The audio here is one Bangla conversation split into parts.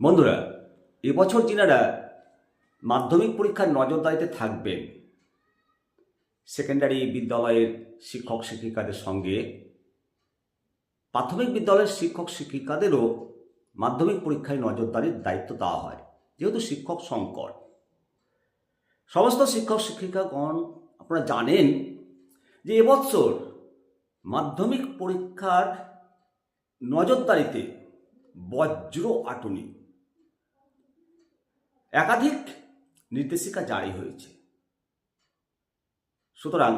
বন্ধুরা, এবছর যিনারা মাধ্যমিক পরীক্ষার নজরদারিতে থাকবেন সেকেন্ডারি বিদ্যালয়ের শিক্ষক শিক্ষিকাদের সঙ্গে, প্রাথমিক বিদ্যালয়ের শিক্ষক শিক্ষিকাদেরও মাধ্যমিক পরীক্ষায় নজরদারির দায়িত্ব দেওয়া হয়, যেহেতু শিক্ষক সংকট। সমস্ত শিক্ষক শিক্ষিকাগণ আপনারা জানেন যে এবছর মাধ্যমিক পরীক্ষার নজরদারিতে বজ্র আটনি একাধিক নির্দেশিকা জারি হয়েছে। সুতরাং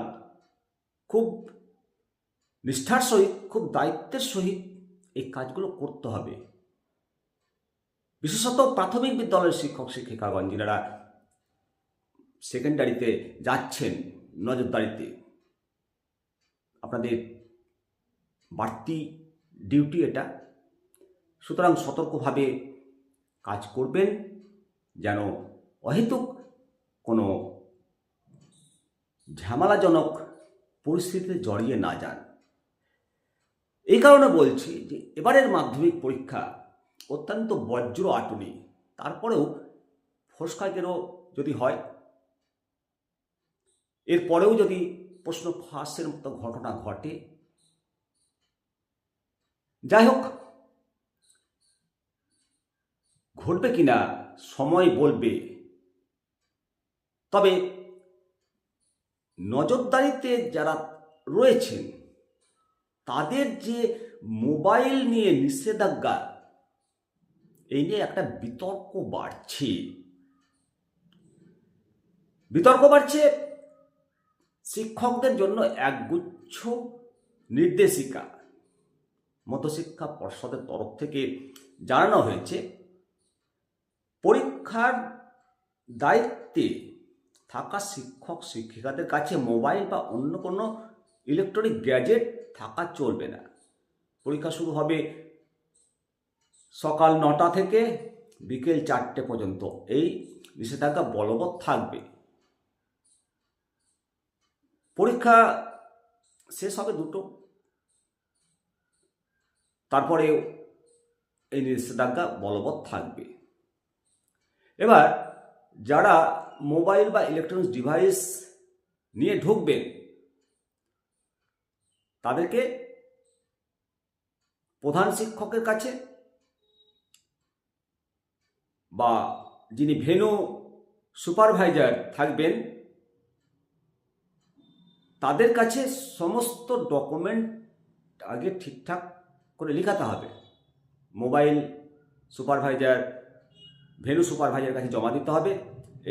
খুব নিষ্ঠার সহিত, খুব দায়িত্বের সহিত এই কাজগুলো করতে হবে। বিশেষত প্রাথমিক বিদ্যালয়ের শিক্ষক, শিক্ষিকাগণ যিনারা সেকেন্ডারিতে যাচ্ছেন নজরদারিতে, আপনাদের বাড়তি ডিউটি এটা। সুতরাং সতর্কভাবে কাজ করবেন। যেন অহেতুক কোনো ঝামেলাজনক পরিস্থিতিতে জড়িয়ে না যান। এই কারণে বলছি যে এবারের মাধ্যমিক পরীক্ষা অত্যন্ত বজ্র আটুনি, তারপরেও ফোসকাকেরও যদি হয়? এরপরেও যদি প্রশ্ন ফাঁসের মতো ঘটনা ঘটে? যাই হোক, ঘটবে কিনা সময় বলবে। তবে নজরদারিতে যারা রয়েছেন, তাদের যে মোবাইল নিয়ে নিষেধাজ্ঞা, এই নিয়ে একটা বিতর্ক বাড়ছে। বিতর্ক বাড়ছে শিক্ষকদের জন্য একগুচ্ছ নির্দেশিকা। মধ্যশিক্ষা পর্ষদের তরফ থেকে জানানো হয়েছে পরীক্ষার দায়িত্বে থাকা শিক্ষক, শিক্ষিকাদের কাছে মোবাইল বা অন্য কোনো ইলেকট্রনিক গ্যাজেট থাকা চলবে না। পরীক্ষা শুরু হবে সকাল নটা থেকে বিকেল চারটে পর্যন্ত। এই নিষেধাজ্ঞা বলবৎ থাকবে। পরীক্ষা শেষ হবে দুটো। তারপরে এই নিষেধাজ্ঞা বলবৎ থাকবে। এবার যারা মোবাইল বা ইলেকট্রনিক্স ডিভাইস নিয়ে ঢুকবেন, তাদেরকে প্রধান শিক্ষকের কাছে বা যিনি ভেনু সুপারভাইজার থাকবেন, তাদের কাছে সমস্ত ডকুমেন্ট আগে ঠিকঠাক করে লেখাতে হবে। মোবাইল সুপারভাইজার ভেনু সুপারভাইজারের কাছে জমা দিতে হবে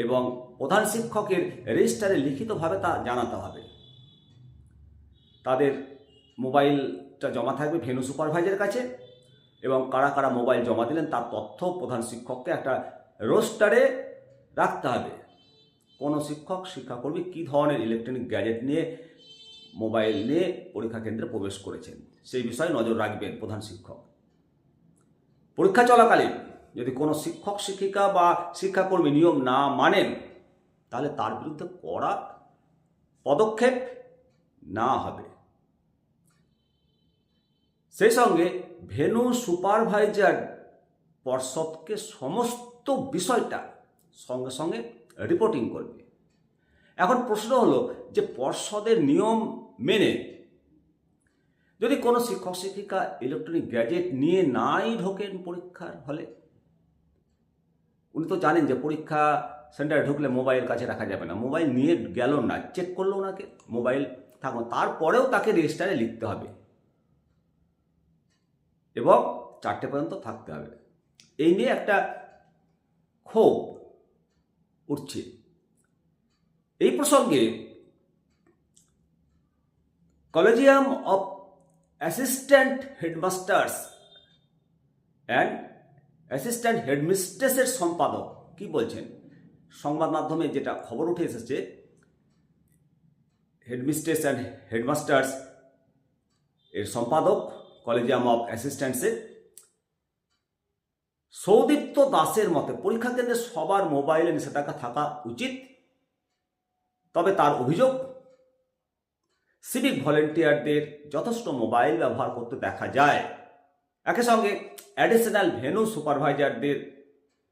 এবং প্রধান শিক্ষকের রেজিস্টারে লিখিতভাবে তা জানাতে হবে। তাদের মোবাইলটা জমা থাকবে ভেনু সুপারভাইজারের কাছে এবং কারা কারা মোবাইল জমা দিলেন তার তথ্য প্রধান শিক্ষককে একটা রোস্টারে রাখতে হবে। কোনো শিক্ষক, শিক্ষাকর্মী কী ধরনের ইলেকট্রনিক গ্যাজেট নিয়ে মোবাইল নিয়ে পরীক্ষা কেন্দ্রে প্রবেশ করেছেন, সেই বিষয়ে নজর রাখবেন প্রধান শিক্ষক। পরীক্ষা চলাকালীন যদি কোনো শিক্ষক, শিক্ষিকা বা শিক্ষাকর্মী নিয়ম না মানেন, তাহলে তার বিরুদ্ধে কড়া পদক্ষেপ না হবে। সেই সঙ্গে ভেনু সুপারভাইজার পর্ষদকে সমস্ত বিষয়টা সঙ্গে সঙ্গে রিপোর্টিং করবে। এখন প্রশ্ন হলো যে পর্ষদের নিয়ম মেনে যদি কোনো শিক্ষক, শিক্ষিকা ইলেকট্রনিক গ্যাজেট নিয়ে নাই ঢোকেন পরীক্ষার হলে উনি তো জানেন যে পরীক্ষা সেন্টারে ঢুকলে মোবাইল কাছে রাখা যাবে না। মোবাইল নিয়ে গেল না চেক করল ওনাকে, মোবাইল থাকল। তারপরেও তাকে রেজিস্টারে লিখতে হবে। এবং চারটে পর্যন্ত থাকতে হবে। এই নিয়ে একটা ক্ষোভ উঠছে। এই প্রসঙ্গে collegium of assistant headmasters and assistant হেডমিস্ট্রেসের সম্পাদক। কি বলছেন? সংবাদ মাধ্যমে যেটা খবর উঠে এসেছে হেডমিস্ট্রেস অ্যান্ড হেডমাস্টার্স এর সম্পাদক কলেজিয়াম অফ অ্যাসিস্ট্যান্টসের সৌদীপ্ত দাসের মতে পরীক্ষা কেন্দ্রে সবার মোবাইলে নিষেধাজ্ঞা থাকা উচিত। তবে তার অভিযোগ সিভিক ভলেন্টিয়ারদের যথেষ্ট মোবাইল ব্যবহার করতে দেখা যায়। একই সঙ্গে অ্যাডিশনাল ভেনু সুপারভাইজারদের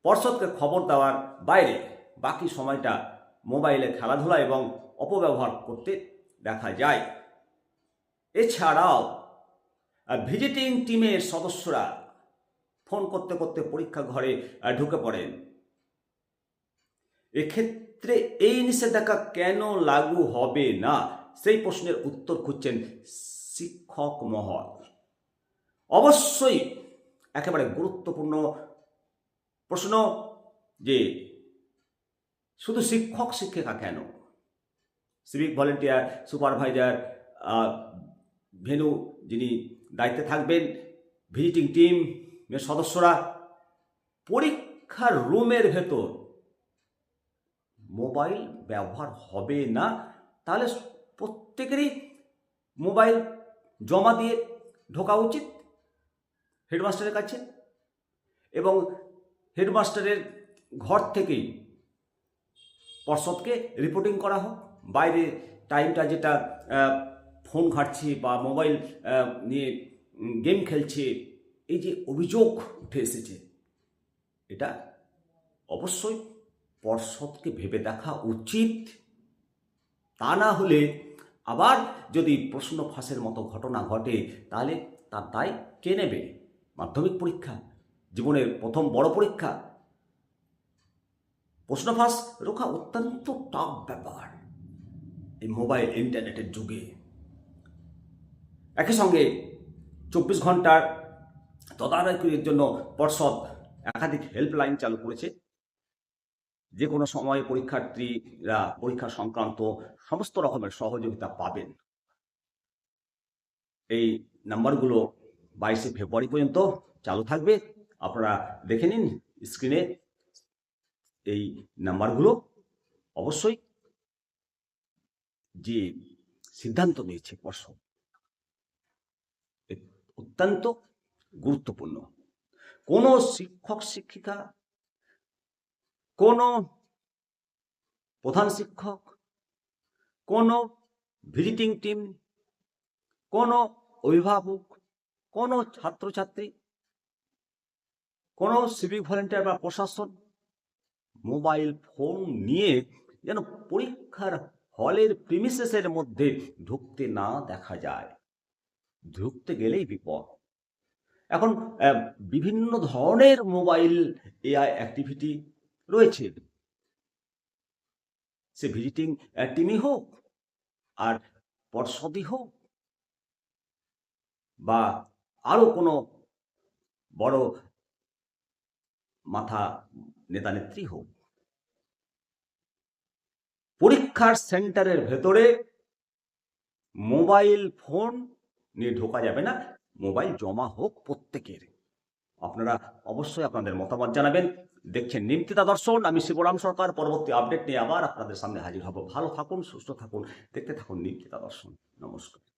পর্ষদকে খবর দেওয়ার বাইরে বাকি সময়টা মোবাইলে খেলাধুলা এবং অপব্যবহার করতে দেখা যায়। এছাড়াও ভিজিটিং টিমের সদস্যরা ফোন করতে করতে পরীক্ষা ঘরে ঢুকে পড়েন। এক্ষেত্রে এই নিষেধাজ্ঞা কেন লাগু হবে না? সেই প্রশ্নের উত্তর খুঁজছেন শিক্ষক মহল। অবশ্যই একেবারে গুরুত্বপূর্ণ প্রশ্ন যে শুধু শিক্ষক শিক্ষিকা কেন? সিভিক ভলেন্টিয়ার সুপারভাইজার ভেনু যিনি দায়িত্বে থাকবেন ভিজিটিং টিম সদস্যরা, পরীক্ষার রুমের ভেতর মোবাইল ব্যবহার হবে না? তাহলে প্রত্যেকেরই মোবাইল জমা দিয়ে ঢোকা উচিত। হেডমাস্টারের কাছে। এবং হেডমাস্টারের ঘর থেকেই পর্ষদকে রিপোর্টিং করা হোক। বাইরে টাইমটা যেটা ফোন ঘাটছে বা মোবাইল নিয়ে গেম খেলছে, এই যে অভিযোগ উঠে এসেছে, এটা অবশ্যই পর্ষদকে ভেবে দেখা উচিত। তা না হলে আবার যদি প্রশ্ন ফাঁসের মতো ঘটনা ঘটে, তাহলে তার দায় কে নেবে? মাধ্যমিক পরীক্ষা, জীবনের প্রথম বড় পরীক্ষা। প্রশ্ন ফাঁস রোখা অত্যন্ত টাফ ব্যাপার এই মোবাইল ইন্টারনেটের যুগে। একই সঙ্গে চব্বিশ ঘণ্টার তদারকির জন্য পর্ষদ একাধিক হেল্পলাইন চালু করেছে। যে কোনো সময়ে পরীক্ষার্থীরা পরীক্ষা সংক্রান্ত সমস্ত রকমের সহযোগিতা পাবেন। এই নাম্বারগুলো বাইশে ফেব্রুয়ারি পর্যন্ত চালু থাকবে। আপনারা দেখে নিন স্ক্রিনে এই নাম্বারগুলো অবশ্যই যে সিদ্ধান্ত নিয়েছে পর্ষদ অত্যন্ত গুরুত্বপূর্ণ। কোনো শিক্ষক, শিক্ষিকা, কোনো প্রধান শিক্ষক, কোনো ভিজিটিং টিম কোনো অভিভাবক কোনো ছাত্রছাত্রী, কোনো সিভিক ভলেন্টিয়ার বা প্রশাসন মোবাইল ফোন নিয়ে যেন পরীক্ষার হলের প্রিমিসেসের মধ্যে ঢুকতে না দেখা যায়। ঢুকতে গেলেই বিপদ। এখন বিভিন্ন ধরনের মোবাইল এআই অ্যাক্টিভিটি রয়েছে। সে ভিজিটিং টিমই হোক, আর পর্ষদই হোক, বা আরও কোনো বড় মাথা নেতা নেত্রী হোক। পরীক্ষার সেন্টারের ভেতরে মোবাইল ফোন নিয়ে ঢোকা যাবে না, মোবাইল জমা হোক প্রত্যেকের। আপনারা অবশ্যই আপনাদের মতামত জানাবেন। দেখছেন নিমতিতা দর্শন, আমি শিবরাম সরকার, পরবর্তী আপডেট নিয়ে আবার আপনাদের সামনে হাজির হব। ভালো থাকুন, সুস্থ থাকুন, দেখতে থাকুন নিমতিতা দর্শন। নমস্কার।